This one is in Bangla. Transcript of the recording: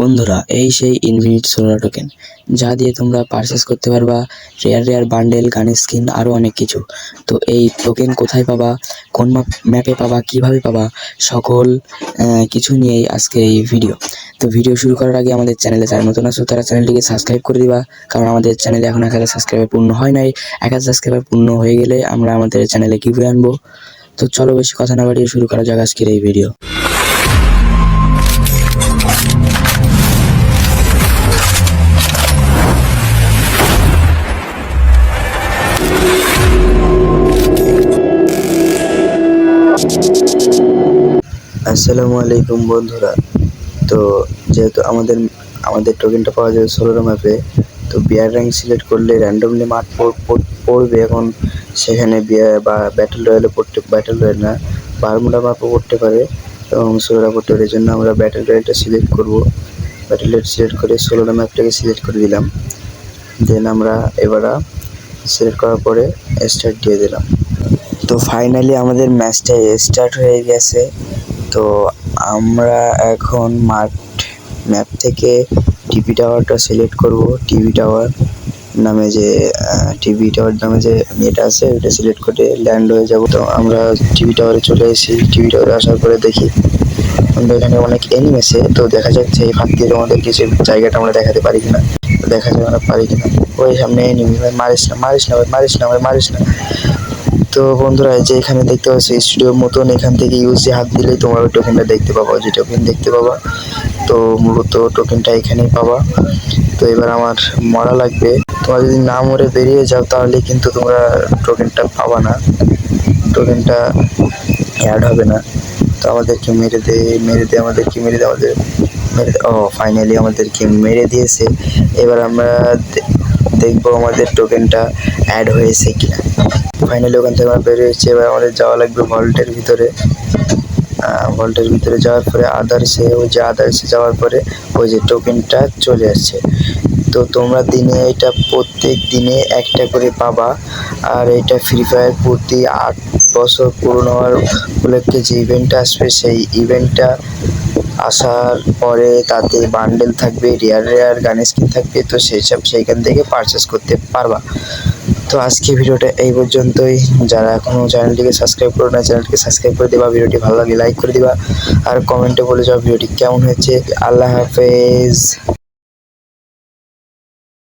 বন্ধুরা, এই সেই ইনফিনিট সোলার টোকেন যা দিয়ে তোমরা পারচেস করতে পারবা রেয়ার রেয়ার বান্ডেল গানের স্কিন আরও অনেক কিছু। তো এই টোকেন কোথায় পাবা, কোন ম্যাপে পাবা, কীভাবে পাবা, সকল কিছু নিয়েই আজকে এই ভিডিও তো ভিডিও শুরু করার আগে আমাদের চ্যানেলে যারা নতুন আসো তারা চ্যানেলটিকে সাবস্ক্রাইব করে দিবা, কারণ আমাদের চ্যানেলে এখন এক হাজার সাবস্ক্রাইবার পূর্ণ হয় নাই। এক হাজার সাবস্ক্রাইবার পূর্ণ হয়ে গেলে আমরা আমাদের চ্যানেলে কীভাবে আনব? তো চলো বেশি কথা না বাড়িয়ে শুরু করা যাক আজকের এই ভিডিও আসসালামু আলাইকুম বন্ধুরা। তো যেহেতু আমাদের আমাদের টোকেনটা পাওয়া যাবে ষোলোটা ম্যাপে তো বিয়ার র্যাঙ্ক সিলেক্ট করলে র্যান্ডমলি মাঠ পড়- পড়- পড়বে এখন। সেখানে বিয়ার বা ব্যাটেল রয়্যালে পড়তে ব্যাটেল রয়্যাল না বারমুডা ম্যাপও পড়তে পারে। এবং ষোলোটা পড়তে পারে জন্য আমরা ব্যাটেল রয়্যালটা সিলেক্ট করব। ব্যাটেল রয়্যাল সিলেক্ট করে ষোলোটা ম্যাপটাকে সিলেক্ট করে দিলাম। দেন আমরা এবার সিলেক্ট করার পরে স্টার্ট দিয়ে দিলাম। তো ফাইনালি আমাদের ম্যাচটা স্টার্ট হয়ে গেছে। তো আমরা এখন মাঠ ম্যাপ থেকে টিভি টাওয়ারটা সিলেক্ট করব। টিভি টাওয়ার নামে যে টিভি টাওয়ার নামে যে নেট আছে ওটা সিলেক্ট করে ল্যান্ড হয়ে যাব। তো আমরা টিভি টাওয়ারে চলে এসেছি। টিভি টাওয়ারে আসার পরে দেখি, আমরা এখানে অনেক এনিম তো দেখা যাচ্ছে এই ফাঁক দিয়ে আমাদের কিছু জায়গাটা আমরা দেখাতে পারি কিনা। দেখা যায় আমরা পারি কিনা। ওই সামনে এনিমি ভাই মারিস না মারিস না ভাই মারিস না ভাই মারিস না। তো বন্ধুরা যে এখানে দেখতে পাচ্ছ স্টুডিওর মতন এখান থেকে ইউজে হাত দিলেই তোমরা ওই টোকেনটা দেখতে পাবা যে টোকেন দেখতে পাবা। তো মূলত টোকেনটা এখানেই পাবা। তো এবার আমার মরা লাগবে। তোমরা যদি না মরে বেরিয়ে যাও, তাহলে কিন্তু তোমরা টোকেনটা পাবা না। টোকেনটা অ্যাড হবে না। তো আমাদেরকে মেরে দে মেরে দে, আমাদেরকে মেরে দে, আমাদের ও ফাইনালি আমাদেরকে মেরে দিয়েছে। এবার আমরা দেখব আমাদের টোকেনটা অ্যাড হয়েছে কিনা। ফাইনালি ওখান থেকে আমরা বেরিয়েছি, এবার আমাদের যাওয়া লাগবে ভল্টের ভিতরে। ভল্টের ভিতরে যাওয়ার পরে আদার্সে ওই যে আদার্সে যাওয়ার পরে ওই যে টোকেনটা চলে আসছে। তো তোমরা দিনে এটা প্রত্যেক দিনে একটা করে পাবা। আর এটা ফ্রি ফায়ার প্রতি আট বছর পূরণ হওয়ার উপলক্ষে যে ইভেন্টটা আসবে, সেই ইভেন্টটা আসার পরে তাতে বান্ডেল থাকবে রেয়ার রেয়ার গান স্কিন থাকবে, তো সেই সব সেইখান থেকে পারচেস করতে পারবা। তো আজকে ভিডিওটা এই পর্যন্তই। যারা এখনও চ্যানেলটিকে সাবস্ক্রাইব করো না চ্যানেলটিকে সাবস্ক্রাইব করে দেবা, ভিডিওটি ভালো লাগে লাইক করে দিবা। আর কমেন্টে বলে যাও ভিডিওটি কেমন হয়েছে। আল্লাহ হাফেজ।